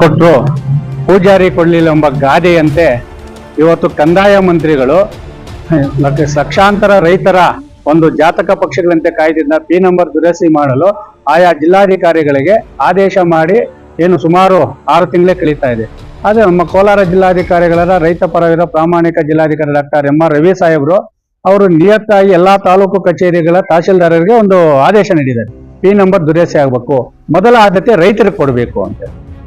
ಕೊಟ್ಟರು ಪೂಜಾರಿ ಕೊಡಲಿಲ್ಲ ಎಂಬ ಗಾದೆಯಂತೆ ಇವತ್ತು ಕಂದಾಯ ಮಂತ್ರಿಗಳು ಲಕ್ಷಾಂತರ ರೈತರ ಒಂದು ಜಾತಕ ಪಕ್ಷಗಳಂತೆ ಕಾಯ್ದಿದ್ದ ಪಿ ನಂಬರ್ ದುರಸ್ತಿ ಮಾಡಲು ಆಯಾ ಜಿಲ್ಲಾಧಿಕಾರಿಗಳಿಗೆ ಆದೇಶ ಮಾಡಿ ಏನು ಸುಮಾರು ಆರು ತಿಂಗಳೇ ಕಳೀತಾ ಇದೆ. ಅದೇ ನಮ್ಮ ಕೋಲಾರ ಜಿಲ್ಲಾಧಿಕಾರಿಗಳಾದ ರೈತ ಪರವಿರೋ ಪ್ರಾಮಾಣಿಕ ಜಿಲ್ಲಾಧಿಕಾರಿ ಡಾಕ್ಟರ್ ಎಂ ಆರ್ ರವಿ ಸಾಹೇಬರು, ಅವರು ನಿಯತ್ತಾಗಿ ಎಲ್ಲಾ ತಾಲೂಕು ಕಚೇರಿಗಳ ತಹಶೀಲ್ದಾರರಿಗೆ ಒಂದು ಆದೇಶ ನೀಡಿದ್ದಾರೆ. ಪಿ ನಂಬರ್ ದುರಸ್ತಿ ಆಗಬೇಕು. ಮೊದಲ ಆದ್ಯತೆ ರೈತರಿಗೆ ಕೊಡಬೇಕು ಅಂತ.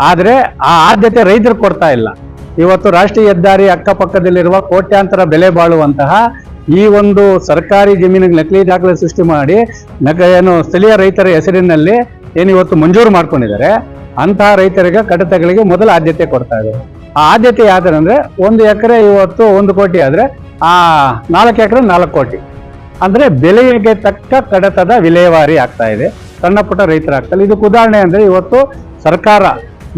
ಆದ್ರೆ ಆ ಆದ್ಯತೆ ರೈತರು ಕೊಡ್ತಾ ಇಲ್ಲ. ಇವತ್ತು ರಾಷ್ಟ್ರೀಯ ಹೆದ್ದಾರಿ ಅಕ್ಕಪಕ್ಕದಲ್ಲಿರುವ ಕೋಟ್ಯಾಂತರ ಬೆಲೆ ಬಾಳುವಂತಹ ಈ ಒಂದು ಸರ್ಕಾರಿ ಜಮೀನಿಗೆ ನಕಲಿ ದಾಖಲೆ ಸೃಷ್ಟಿ ಮಾಡಿ ನಕ ಏನು ಸ್ಥಳೀಯ ರೈತರ ಹೆಸರಿನಲ್ಲಿ ಏನು ಇವತ್ತು ಮಂಜೂರು ಮಾಡ್ಕೊಂಡಿದ್ದಾರೆ, ಅಂತಹ ರೈತರಿಗೆ ಕಡತಗಳಿಗೆ ಮೊದಲ ಆದ್ಯತೆ ಕೊಡ್ತಾ ಇದೆ ಆ ಆದ್ಯತೆ ಯಾವ್ದು ಅಂದ್ರೆ ಒಂದು ಎಕರೆ ಇವತ್ತು ಒಂದು ಕೋಟಿ ಆದ್ರೆ ಆ ನಾಲ್ಕು ಎಕರೆ ನಾಲ್ಕು ಕೋಟಿ. ಅಂದ್ರೆ ಬೆಲೆಗೆ ತಕ್ಕ ಕಡತದ ವಿಲೇವಾರಿ ಆಗ್ತಾ ಇದೆ. ಸಣ್ಣ ಪುಟ್ಟ ರೈತರಾಗ್ತಾರೆ ಇದಕ್ಕೆ ಉದಾಹರಣೆ ಅಂದ್ರೆ ಇವತ್ತು ಸರ್ಕಾರ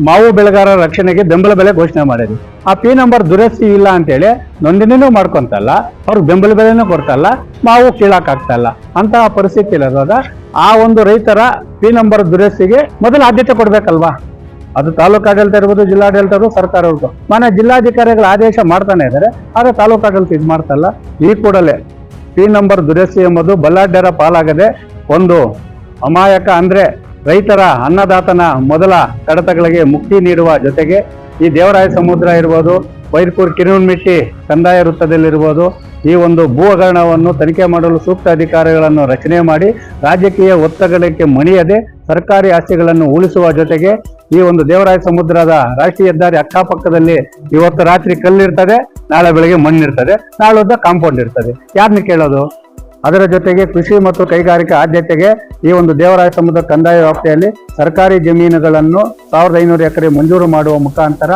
ಮಾವು ಬೆಳೆಗಾರರ ರಕ್ಷಣೆಗೆ ಬೆಂಬಲ ಬೆಲೆ ಘೋಷಣೆ ಮಾಡಿದ್ರು. ಆ ಪಿ ನಂಬರ್ ದುರಸ್ತಿ ಇಲ್ಲ ಅಂತೇಳಿ ನೋಂದಣಿನೂ ಮಾಡ್ಕೊಂತಲ್ಲ ಅವ್ರಿಗೆ ಬೆಂಬಲ ಬೆಲೆನೂ ಕೊಡ್ತಲ್ಲ ಮಾವು ಕೀಳಕ್ಕಾಗ್ತಲ್ಲ ಅಂತ ಪರಿಸ್ಥಿತಿ ಇಲ್ಲದಾಗ ಆ ಒಂದು ರೈತರ ಪಿ ನಂಬರ್ ದುರಸ್ತಿಗೆ ಮೊದಲು ಆದ್ಯತೆ ಕೊಡ್ಬೇಕಲ್ವಾ? ಅದು ತಾಲೂಕಾಡಳಿತ ಇರ್ಬೋದು, ಜಿಲ್ಲಾಡಳಿತ ಇರ್ಬೋದು, ಸರ್ಕಾರ ಇರ್ಬೋದು. ಮನೆ ಜಿಲ್ಲಾಧಿಕಾರಿಗಳ ಆದೇಶ ಮಾಡ್ತಾನೆ ಇದ್ದಾರೆ. ಆದ್ರೆ ತಾಲೂಕಾಡಳಿತ ಇದು ಮಾಡ್ತಲ್ಲ ಈ ಕೂಡಲೇ ಪಿ ನಂಬರ್ ದುರಸ್ತಿ ಎಂಬುದು ಬಲ್ಲಾಢ್ಯರ ಪಾಲಾಗದೆ ಒಂದು ಅಮಾಯಕ ಅಂದ್ರೆ ರೈತರ ಅನ್ನದಾತನ ಮೊದಲ ಕಡತಗಳಿಗೆ ಮುಕ್ತಿ ನೀಡುವ ಜೊತೆಗೆ ಈ ದೇವರಾಯ ಸಮುದ್ರ ಇರ್ಬೋದು ಬೈರ್ಪುರ್ ಕಿರುಮಿಟ್ಟಿ ಕಂದಾಯ ವೃತ್ತದಲ್ಲಿರ್ಬೋದು, ಈ ಒಂದು ಭೂ ಹಗರಣವನ್ನು ತನಿಖೆ ಮಾಡಲು ಸೂಕ್ತ ಅಧಿಕಾರಿಗಳನ್ನು ರಚನೆ ಮಾಡಿ ರಾಜಕೀಯ ಒತ್ತಡಗಳಿಗೆ ಮಣಿಯದೆ ಸರ್ಕಾರಿ ಆಸ್ತಿಗಳನ್ನು ಉಳಿಸುವ ಜೊತೆಗೆ ಈ ಒಂದು ದೇವರಾಯ ಸಮುದ್ರದ ರಾಷ್ಟ್ರೀಯ ಹೆದ್ದಾರಿ ಅಕ್ಕಪಕ್ಕದಲ್ಲಿ ಇವತ್ತು ರಾತ್ರಿ ಕಲ್ಲಿರ್ತದೆ, ನಾಳೆ ಬೆಳಗ್ಗೆ ಮಣ್ಣಿರ್ತದೆ ಒಂದು ಕಾಂಪೌಂಡ್ ಇರ್ತದೆ. ಯಾರನ್ನ ಕೇಳೋದು? ಅದರ ಜೊತೆಗೆ ಕೃಷಿ ಮತ್ತು ಕೈಗಾರಿಕಾ ಆದ್ಯತೆಗೆ ಈ ಒಂದು ದೇವರಾಯ ಸಮುದ್ರ ಕಂದಾಯ ವ್ಯಾಪ್ತಿಯಲ್ಲಿ ಸರ್ಕಾರಿ ಜಮೀನುಗಳನ್ನು ಸಾವಿರದ ಐನೂರು ಎಕರೆ ಮಂಜೂರು ಮಾಡುವ ಮುಖಾಂತರ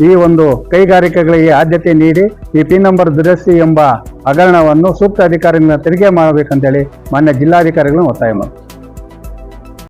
ಈ ಒಂದು ಕೈಗಾರಿಕೆಗಳಿಗೆ ಆದ್ಯತೆ ನೀಡಿ ಈ ಪಿನ್ ನಂಬರ್ ದುರಸ್ತಿ ಎಂಬ ಹಗರಣವನ್ನು ಸೂಕ್ತ ಅಧಿಕಾರಿಗಳ ತೆರಿಗೆ ಮಾಡಬೇಕಂತೇಳಿ ಮಾನ್ಯ ಜಿಲ್ಲಾಧಿಕಾರಿಗಳನ್ನು ಒತ್ತಾಯ ಮಾಡಿ